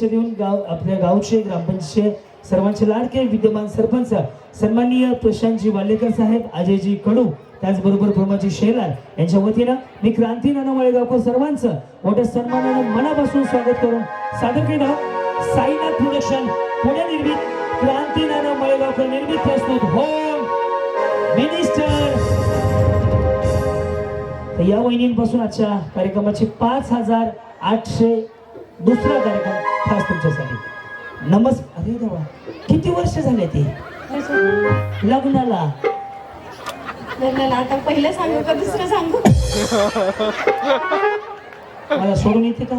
शुभेच्छा देऊन गाव आपल्या गावचे ग्रामपंचायत सर्वांचे लाडके विद्यमान सरपंच सन्माननीय प्रशांतजी वालेकर साहेब अजयजी कडू त्याचबरोबर प्रमाजी शेलार यांच्या वतीनं मी क्रांती नाना मळेगावकर सर्वांचं मोठ्या सन्मानानं मनापासून स्वागत करून सादर केलं. साईनाथ प्रोडक्शन पुणे निर्मित क्रांती नाना मळेगावकर निर्मित प्रस्तुत होम मिनिस्टर या वहिनींपासून आजच्या कार्यक्रमाचे पाच हजार आठशे दुसरा कार्यक्रम खास तुमच्यासाठी. नमस् अरे देवा किती वर्ष झाले ते? लग्नाला. लग्नाला आता पहिलं सांगू का दुसरं सांगू? मला सोडून येते का?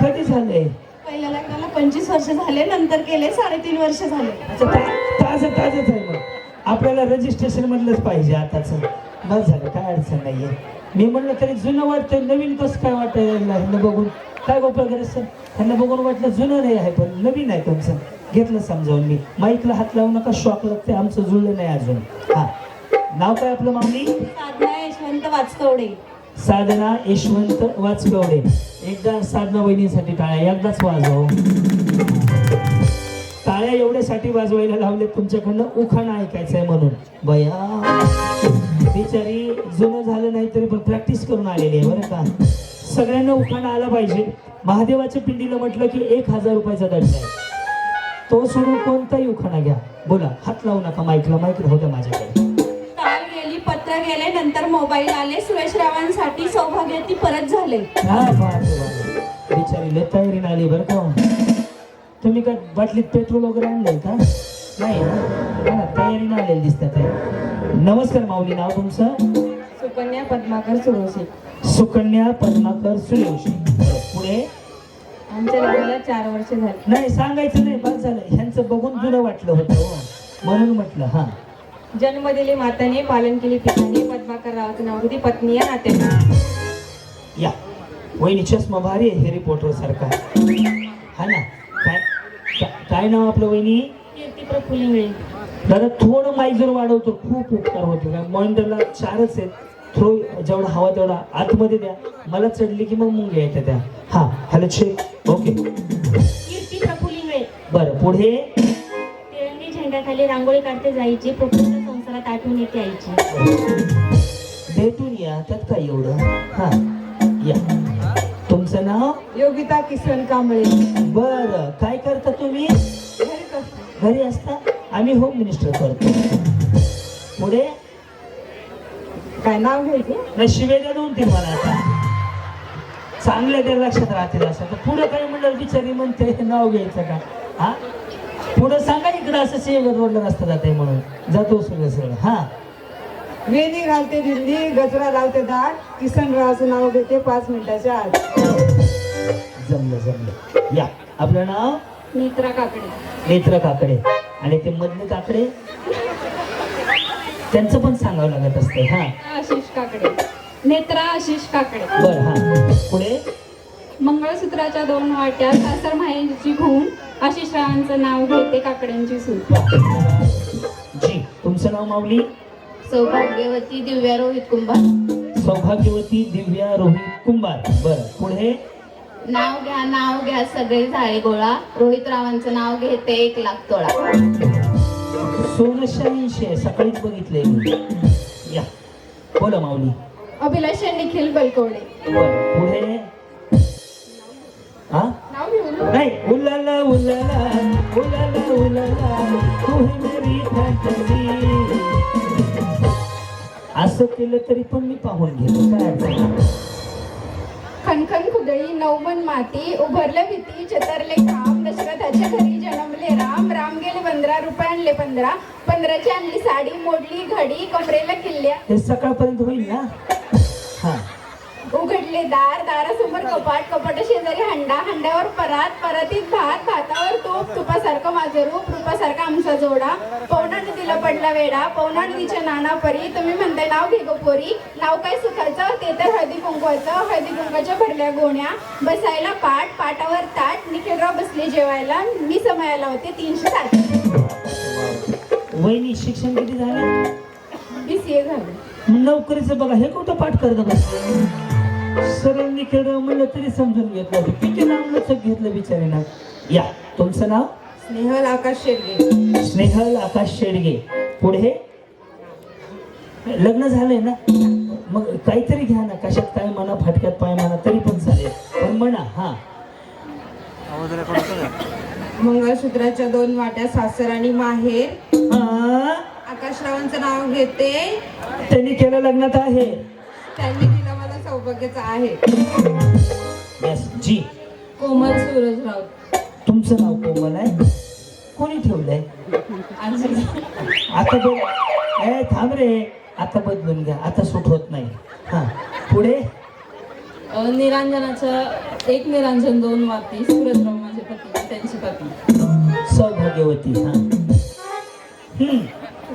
कधी झाले? पहिल्या लग्नाला पंचवीस वर्ष झाले नंतर केले साडेतीन वर्ष झाले. अच्छा ताज ताजच आहे मग आपल्याला रजिस्ट्रेशन मधलंच पाहिजे आताच. बस झालं काय अडचण नाहीये. मी म्हणलं तरी जुनं वाटतंय नवीन कसं काय वाटायला ह्यांना बघून? काय गोपाळ गरज सर? ह्यांना बघून वाटलं जुनं नाही आहे पण नवीन आहे तुमचं घेतलं समजावून मी. माईकला हात लावू नका शॉक लागते आमचं जुळलं नाही अजून. हा. नाव काय आपलं माऊली साधना यशवंत वाचकवडे. साधना यशवंत वाचकवडे. एकदा साधना वहिनीसाठी टाळ्या एकदाच वाजव टाळ्या एवढ्यासाठी वाजवायला लावले तुमच्याकडनं उखाणा ऐकायचंय म्हणून. बया. बिचारी जुनं झालं नाही तरी पण प्रॅक्टिस करून आलेली आहे बरं का? सगळ्यांना उखाणा आला पाहिजे. महादेवाच्या पिंडीला म्हटलं की एक हजार रुपयाचा दंड आहे. तो सोडून कोणताही उखाणा घ्या. बोला हात लावू नका माईकला. माईक राहू द्या माझ्याकडे. तार गेली पत्र गेले नंतर मोबाईल आले. सुयशरावांसाठी सौभाग्यवती परत झाले. हा बापरे बाप. बिचारी लय तयारीने आली बरं का हो. तुम्ही काय बाटलीत पेट्रोल वगैरे आणलंय का? नाही ना? तयारीने आलेले दिसतात. नमस्कार माऊली नाव तुमचं? सुकन्या पद्माकर सुरोशी सुकन्या पद्माकर सूर्यवंशी बरं, पुढे? आमच्या लग्नाला चार वर्ष झाली. नाही सांगायचं नाही बस झालं. ह्यांचं बघून जुनं वाटलं होतं हो. म्हणून म्हटलं हा. जन्म दिले माताने पालन केले पिताने पद्माकर रावाचं नाव होती पत्नी या नात्याने. या. वहिनी चष्मा भारी आहे हे रिपोर्टर सारखा. हा ना? काय का- काय नाव आपलं वहिनी? कीर्ती प्रफुल्लिंगळे दादा थोडं माईक जर वाढवतो खूप उपकार होतो. काय मॉनिटरला चारच आहेत. थ्रो जेवढा हवा तेवढा आतमध्ये द्या. मला चढली की मग मुंग्या येत्या त्या. हा हॅलो चेक ओके. बरं पुढे? तिरंगी झेंड्याखाली रांगोळी काढते जायची प्रकृत संसारात आठवण येते आईची. भेटून या त्यात काय एवढं. हा या. तुमचं नाव? योगिता किसन कांबळे. बरं काय करता तुम्ही? घरी असता? आम्ही होम मिनिस्टर करतो. पुढे? काय नाव घ्यायचे? नाही शिवेद्या दोन तीन मला आता. चांगल्या त्या लक्षात राहतील असं. तर पुढं काय म्हणलं बिचारी म्हणते नाव घ्यायचं का? हा? पुढं सांगा इकडं असं सेवर रोडला रस्ता जाते म्हणून. जातो सगळं सगळं हा? वेणी घालते दिल्ली गजरा लावते दाट किसन रावचं नाव घेते पाच मिनिटाच्या आत. जमलं जमलं. या. आपलं नाव? नेत्रा काकडे. नेत्र काकडे. आणि ते मधले काकडे? त्यांचं पण सांगावं लागत असते हा. आशिष काकडे. नेत्रा आशिष काकडे. बर हा. पुढे? मंगळसूत्राच्या दोन वाट्या सासर माहेरची खून. आशिष रावांचं नाव घेते काकड्यांची सून. जी तुमचं नाव माऊली? सौभाग्यवती दिव्या रोहित कुंभार. सौभाग्यवती दिव्या रोहित कुंभार. बर पुढे? नाव घ्या नाव घ्या सगळे झाळे गोळा. रोहित रावांचं नाव घेते एक लाख तोळा. सोनशे आहे. सकाळीच बघितलंय मी. या. बोला माऊली. अभिलाषा निखिल बलकवडे बर. पुढे? हा? नाव नाही. उलाला उलाला उलाला उलाला तू ही मेरी फॅन्टसी असं केलं तरी पण मी पाहून घेतो. काय अडचण नाही. खणखण खुदळी नवमन माती उभरलं भीती चतरले काम दशरथाच्या घरी जन्मले काम गेले पंधरा रुपये आणले पंधरा. पंधराची आणली साडी मोडली घडी कमरेला किल्ल्या. हे सकाळपर्यंत होईल ना? उघडले उघडले दार दारासमोर कपाट कपाट शेजारी हंडा हंड्यावर परात परातीत भात भातावर तूप तुपासारखं माझं रूप रूपासारखा आमचा जोडा. पवना नदीला पडला वेडा. पवना नदीच्या नाना परी तुम्ही म्हणताय नाव घे गो पोरी. नाव काय सुखाचं? ते तर हळदी कुंकवाचं. हळदी कुंकवाच्या भरल्या गोण्या. बसायला पाट पाटावर ताट. निखिलराव बसले जेवायला. मी समयाला होते तीनशे साठ वहिनी शिक्षण किती झालं? बी सी ए झालं. नोकरीचं बघा हे कुठं पाठ करत बसले? सरांनी खेळ म्हणलं तरी समजून घेतलं किती नाम लक्षात घेतलं बिचारीनं. या तुमचं नाव? स्नेहल आकाश शेडगे. स्नेहल आकाश शेडगे. पुढे? लग्न झालंय ना? मग काहीतरी घ्या ना. कशात काय म्हणा फाटक्यात पाय म्हणा तरी पण चालेल. पण म्हणा हा. मंगळसूत्राच्या दोन वाट्या सासर आणि माहेर. आकाशरावांचं नाव घेते. त्यांनी केलं लग्नात आहे. त्यांनी दिलं सौभाग्याचं आहे. यस जी. कोमल सूरज राऊत तुमचं नाव कोमल आहे? कोणी ठेवलंय? आता बघ. ए थांब रे. आता बदलून घ्या. आता सूट होत नाही. हा. पुढे? निरांजनाचं एक निरांजन दोन वाती. सूरजराव माझे पती त्यांची पती. सौभाग्यवती हा. हम्म.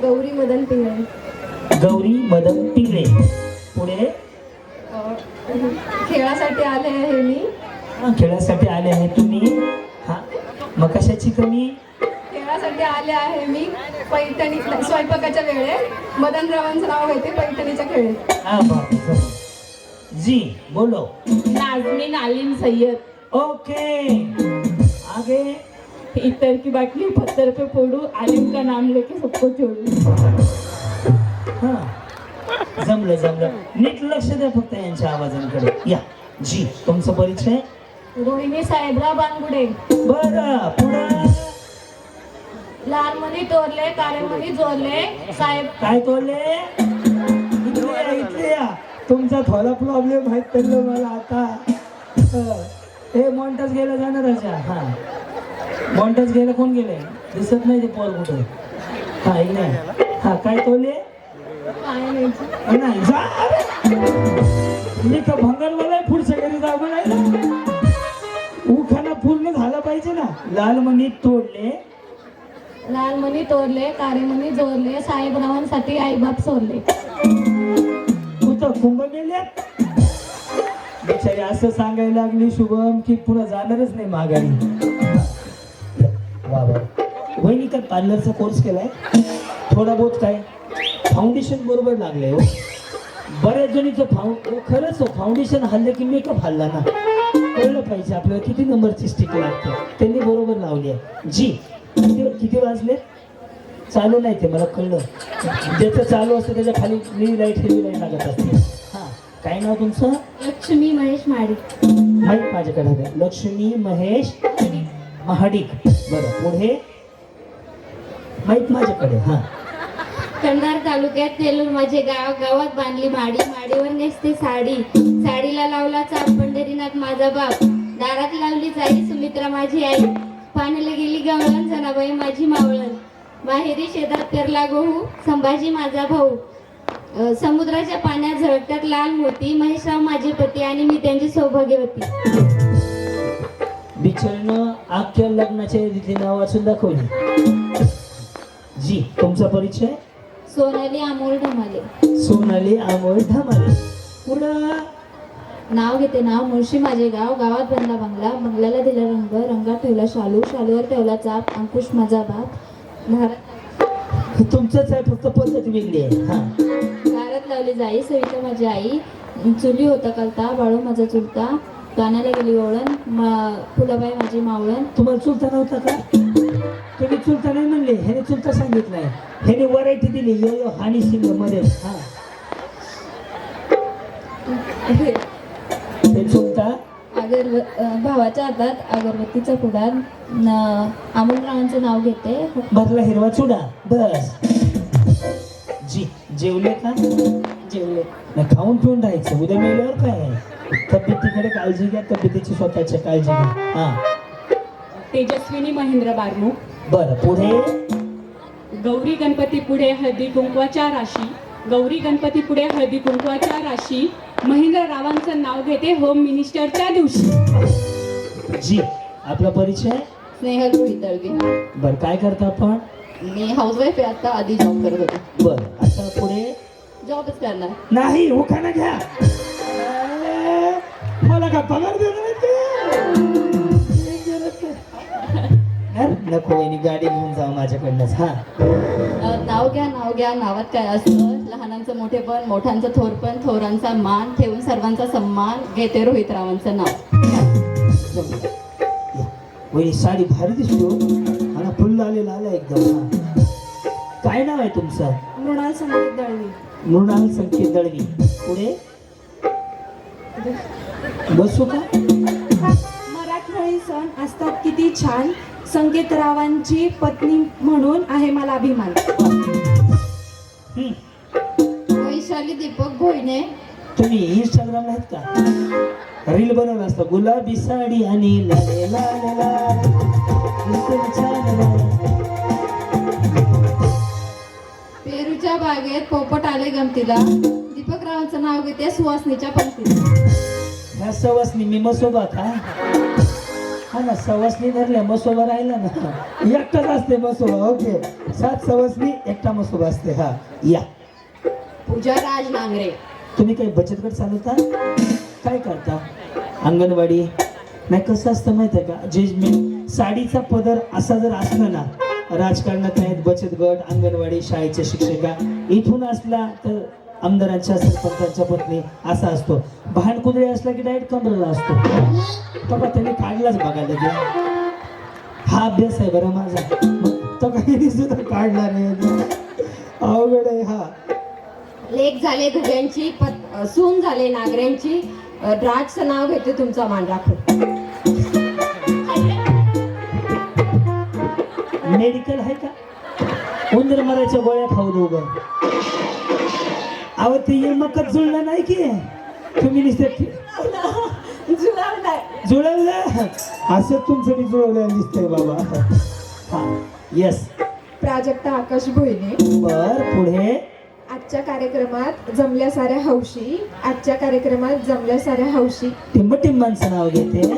गौरी मदन पिंगळे. गौरी मदन पिंगळे. पुढे? खेळासाठी आले आहे मी. हा, खेळासाठी आले आहे तुम्ही. हा मग कशाची कमी? खेळासाठी आले आहे मी पैठणी स्वयंपाकाच्या वेळेत. मदनरावांचं नाव घेते पैठणीच्या खेळेत. हा बाप रे. जी बोलो. नाजमीन आलिम सय्यद. ओके. आगे. इतर की बाटली पत्थर पे फोडू आलिम का नाम लेके सबको छोडू हा. जमलं जमलं. नीट लक्ष द्या फक्त यांच्या आवाजांकडे. या. जी तुमचा परिचय? रोहिणी साहेबराव बानगुडे बरं पुढं? लहान मनी तोरले काळे मनी जोरले साहेब. काय तोडले इथले या तुमचा थोडा प्रॉब्लेम माहीत पडलं मला आता. हं. मॉन्टस गेला जाणार अच्छा हा. मॉन्टस गेला कोण गेले? दिसत नाही ते पोर कुठे? हा इकडे. हा काय तोडले नाही जा. मी तर भंगारवाला पुढच्या घरी जाऊ म्हणायला उखाणा पूर्ण झाला पाहिजे ना. लाल मणी तोडले. लाल मनी तोरले काळे मनी जोरले साहेबरावांसाठी आईबाप सोडले. तू तर कुंभ गेल्या बिचारी असं सांगायला लागली शुभम की पुन्हा जाणारच नाही माघारी. वा वा. वहिनी काय पार्लरचा कोर्स केलाय. थोडा बहुत काय? फाउंडेशन बरोबर लागले हो. बऱ्याच जणीचं फाउ खरंच हो फाउंडेशन हल्लं की मेकअप हल्ला ना. कळलं पाहिजे आपल्याला किती नंबरची स्टिक लागते. त्यांनी बरोबर लावली आहे. जी किती किती वाजले? चालू नाही ते मला कळलं. ज्याचं चालू असतं त्याच्याखाली निळी लाइट हिरवी लाइट लागत असते. हा काय नाव तुमचं? लक्ष्मी महेश माडिक माहीत माझ्याकडे. लक्ष्मी महेश महाडिक. बरं पुढे? माहीत माझ्याकडे हा. कंधार तालुक्यात तेलूर माझे गाव गावात बांधली माडी माडीवर नेसते साडी. साडीला लावला चाप पंढरीनाथ माझा बाप. दारात लावली जाई सुमित्रा माझी आई. पाण्याला गेली गवळण जनाबाई माझी मावळण. माहेरी शेतात पेरला गहू संभाजी माझा भाऊ. समुद्राच्या पाण्यात झळकतात लाल मोती. महेशराव माझे पती आणि मी त्यांची सौभाग्यवती. बिचारीनं आख्या लग्नाच्या यादीतली वाचून दाखवली जी तुमचा परिचय? सोनाली अमोल ढमाले. सोनाली अमोल धमाले पुढं? नाव घेते नाव मुळशी माझे गाव गावात बांधला बंगला. बंगल्याला दिला रंग रंगात ठेवला शालू शालूवर ठेवला चाप अंकुश माझा बाप. घरात तुमचंच आहे फक्त पद्धत वेगळी आहे. घरात लावली जाई सविता माझी आई. चुली होता कलता बाळू माझा चुलता. गाण्याला गेली ओळण मा- फुलाबाई माझी मावळण. तुम्हाला चुलता नव्हता का? तुम्ही चुलता नाही म्हणले ह्याने चुलता सांगितलंय. ह्याने व्हरायटी दिली यो यो हानी सिंगमध्ये हा. ते चुलता? अगर भावाच्या हातात अगरबत्तीचा न- अमोलरावांचं नाव घेते. भरला हिरवा चुडा. बस. जी जेवले का? जेवले. नाही खाऊन पिऊन राहायचं. उद्या मेल्यावर काय आहे? तब्येतीकडे काळजी घ्या. तब्येतीची स्वतःची काळजी घ्या. हा. तेजस्विनी महेंद्र बारमुख बरं पुढे? गौरी गणपती पुढे हळदी कुंकवाच्या राशी. गौरी गणपती पुढे हळदी कुंकवाच्या राशी. महेंद्र रावांचं नाव घेते होम मिनिस्टरच्या दिवशी. जी आपला परिचय? स्नेहल रोहित दळवी बर काय करता आपण? मी हाऊसवाईफ आहे आता आधी जॉब करत होते. बर आता पुढे? जॉबच करणार. नाही उखाणा घ्या. मला का पगार देणार? यार, नको वहिनी गाडी घेऊन जाऊ माझ्याकडनंच हा. अ, नाव घ्या नाव घ्या नावात काय असतं? लहानांचं मोठेपण मोठ्यांचं थोरपण थोरांचा मान ठेवून सर्वांचा सन्मान घेते रोहित रावांचं नाव. या. वहिनी साडी भारी दिसतो मला फुल आलेला आला एकदम हा. काय नाव आहे तुमचं? मृणाल संगीत दळवी. मृणाल संकेत दळवी. पुढे? बसू का? मराठमोळी सण असतात किती छान. संकेतरावांची पत्नी म्हणून आहे मला अभिमान. वैशाली दीपक भोईने तुम्ही इंस्टाग्रामला आहेत का? रील बनवलं असतं. गुलाबी साडी आणि लाले लाले लाल. एकदम छान लाल. पेरूच्या बागेत पोपट आले गमतीला. दीपक रावांचं नाव घेते सुवासनीच्या पंक्तीला ह्या सवासनी मी मसोबा का? हा ना सवासनी धरल्या मसोबा राहिला ना. एकटाच असते मसोबा ओके. सात सवासनी एकटा मसोबा असते हा. या. पूजा राज नांगरे. तुम्ही काही बचत गट चालवता? काय करता? अंगणवाडी. नाही कसं असतं माहिती आहे का? जजमेंट साडीचा पदर असा जर असला ना राजकारणात आहेत बचत गट अंगणवाडी शाळेच्या शिक्षिका इथून असला तर आमदारांच्या सरपंचांच्या पत्नी असा असतो. भांडकुदळे असला की डायरेक्ट कमरेला असतो. तेव्हा त्यांनी काढलाच बघायला गे हा अभ्यास आहे बरं माझा. तो काही सुद्धा काढला नाही. अवघड आहे हा. लेख झाले अ, सून झाले नागऱ्यांची. अ, राजचं नाव घेते तुमचा मान राखून. मेडिकल आहे का? उंदर मरायच्या गोळ्या खाऊ दो ग अहो ते यमकच जुळलं नाही की? तुम्ही नुसते जुळवलं? असं तुमचं मी जुळवलं दिसतंय बाबा. हा येस प्राजक्ता आकाश भोईने. बर पुढे. आजच्या कार्यक्रमात जमल्या साऱ्या हौशी आजच्या कार्यक्रमात जमल्या साऱ्या हौशी. टिंब टिंबांचं नाव घेते.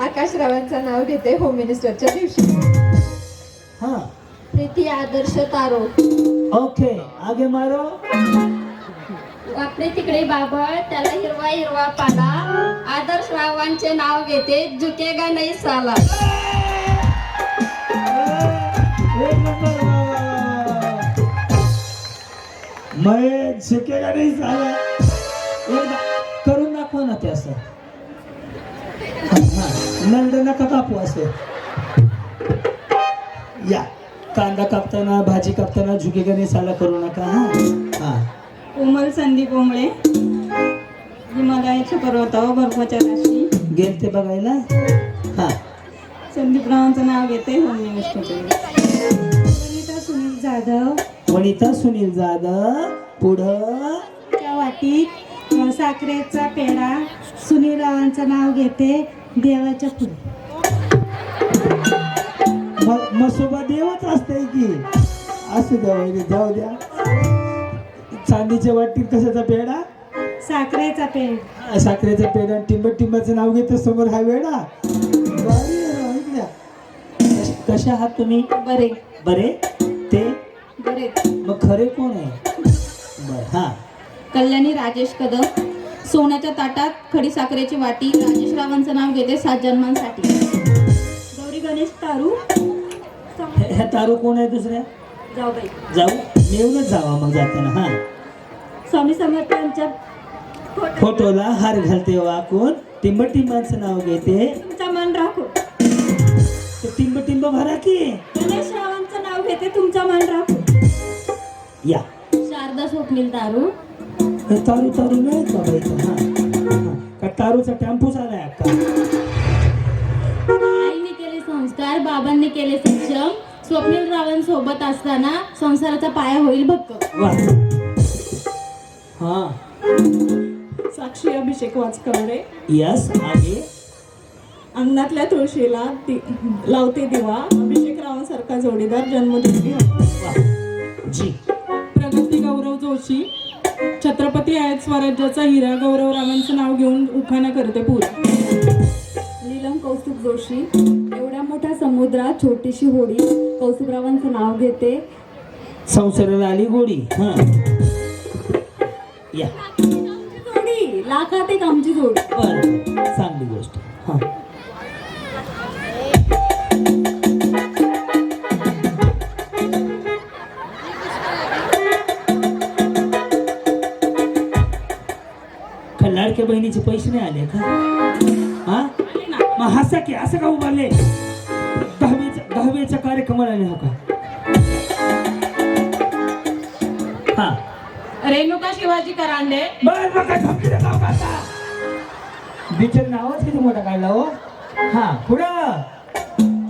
आकाश रावांचं नाव घेते होम मिनिस्टरच्या दिवशी. प्रीती आदर्श तारो ओके आगे मारो. वाकडे तिकडे बाबळ त्याला हिरवा हिरवा पाला. आदर्श रावांचे नाव घेते झुकेगा नाही साला. एक नंबर शिकेगा नाही साला. करून दाखवा ना ते असं. हा, नंद नका कापू असे. कांदा कापताना भाजी कापताना झुकेगा नाही साला करू नका हा? हा. कोमल संदीप ओंबळे हिमालयाच्या पर्वतावर बर्फाच्या राशी गेल ते बघायला? हा. संदीप रावांचं नाव घेते वनिता सुनील जाधव. वनिता सुनील जाधव पुढं? त्या वाटीत साखरेचा पेढा. सुनील रावांचं नाव घेते देवाच्या पुढे. मसोबा देवच असतंय की. असू द्या वहिनी जाऊ द्या. चांदीच्या वाटीत कशाचा पेढा? साखरेचा पेढा. साखरेचा पेढा. टिंब टिंबाचं नाव घेतो समोर हा वेडा भारी आहे राव, इकडे या. कश- कशा आहात तुम्ही? बरे. बरे? ते? बरे. मग खरे कोण आहे? बर हा. कल्याणी राजेश कदम. सोन्याच्या ताटात खडी साखरेची वाटी. राजेश रावांचं नाव घेते सात जन्मांसाठी. गौरी गणेश तारू. ह्या तारू कोण आहे दुसऱ्या? जाऊ बाई जाऊ? नेऊनच जावा मग जाताना हा. स्वामी समर्थांच्या फोटोला हार घालते वाकून टिंब टिंबाचं नाव घेते. तुमचा मान राखो. तर टिंब टिंब भरा की. गणेश रावांचं नाव घेते तुमचा मान राखो. या. शारदा स्वप्नील तारू. हे तारू तारू मिळेल का बाई? इथं? हा हा. का तारूचा टेम्पो झालाय अक्का आईने केले संस्कार बाबांनी केले सक्षम. स्वप्नील रावांसोबत असताना संसाराचा पाया होईल हा. साक्षी अभिषेक वाचकवडे. यस आगे. अंगणातल्या तुळशीला लावते दिवा. अभिषेक रावांसारखा जोडीदार जन्मदिवशी जी. प्रगती गौरव जोशी. छत्रपती आहेत स्वराज्याचा हिरा गौरवरावांचं नाव घेऊन उखाणा करते पूर. नीलम कौस्तुभ जोशी. मोठ्या समुद्रात छोटीशी होडी. कौस्तुभरावांचं नाव घेते. संसाराला आली गोडी. हा. या. जोडी. लाखात एक आमची जोडी. बर. चांगली गोष्ट. हा. का लाडक्या बहिणीचे पैसे नाही आले का? हा? मग हसा की असं का उभारले? दहावीच्या कार्यक्रमाला आले हो का? हा. रेणुका शिवाजी करांडे. बर मग काय धमकी देता हो का आता? बिचारी नावच किती मोठा काढला हो. हा पुढं.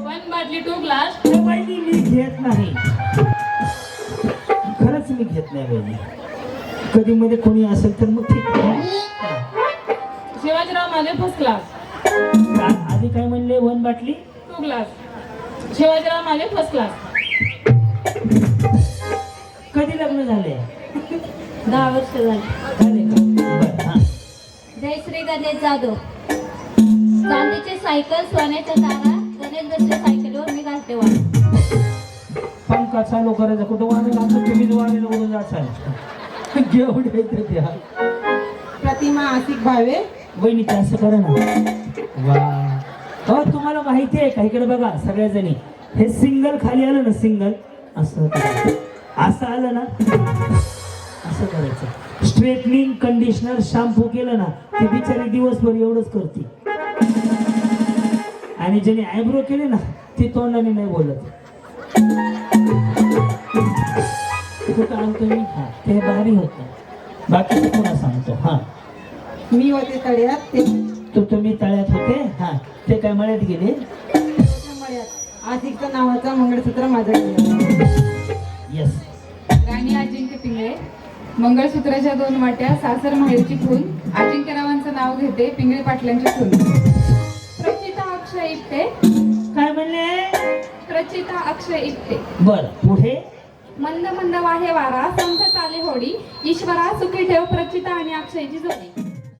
वन बाटली टू ग्लास हे बहिणी मी घेत नाही. खरंच मी घेत नाही बहिणी कधी मध्ये कोणी असेल तर मग ठीक. शिवाजीराव माझे फर्स्ट क्लास आधी काय म्हणले? वन बाटली? टू ग्लास शिवाजीराव माझे फर्स्ट क्लास कधी लग्न झाले? दहा वर्ष झाली. हा. जयश्री गणेश जाधव. चांदीची सायकल सोन्याच्या तारा गणेश दत्तच्या सायकलीवर मी घालते वाट पंखा चालू करायचा कुठं वाढेल असं तुम्ही वाढेल उडून जाचाल जेवढे येते त्या प्रतिमा आसिक भावे. बहिणीचं असं करा ना. वा हो तुम्हाला माहिती आहे का? इकडे बघा सगळ्याजणी. हे सिंगल खाली आलं ना सिंगल असं असं आलं ना असं करायचं. स्ट्रेटनिंग कंडिशनर शॅम्पू केलं ना ते बिचारी दिवसभर एवढंच करते. आणि ज्याने आयब्रो केले ना ते तोंडाने नाही बोलत. कुठं आणतो मी? हा ते भारी होत. बाकी कोणा सांगतो हा. मी होते तळ्यात ते तो तुम्ही तळ्यात होते? हा. ते काय मळ्यात गेले? मळ्यात आसिकचं नावाचा मंगळसूत्र माझ्याकडे येस राणी अजिंक्य पिंगळे. मंगळसूत्राच्या दोन वाट्या सासर माहेरची खून अजिंक्यरावांचं नाव घेते पिंगळे पाटलांची खून प्रचिता अक्षय इप्ते काय म्हणले? प्रचिता अक्षय इत्ते बर पुढे? मंद मंद वाहे वारा संथ चाले होडी. ईश्वरा सुखी ठेव प्रचिता आणि अक्षयची जोडी.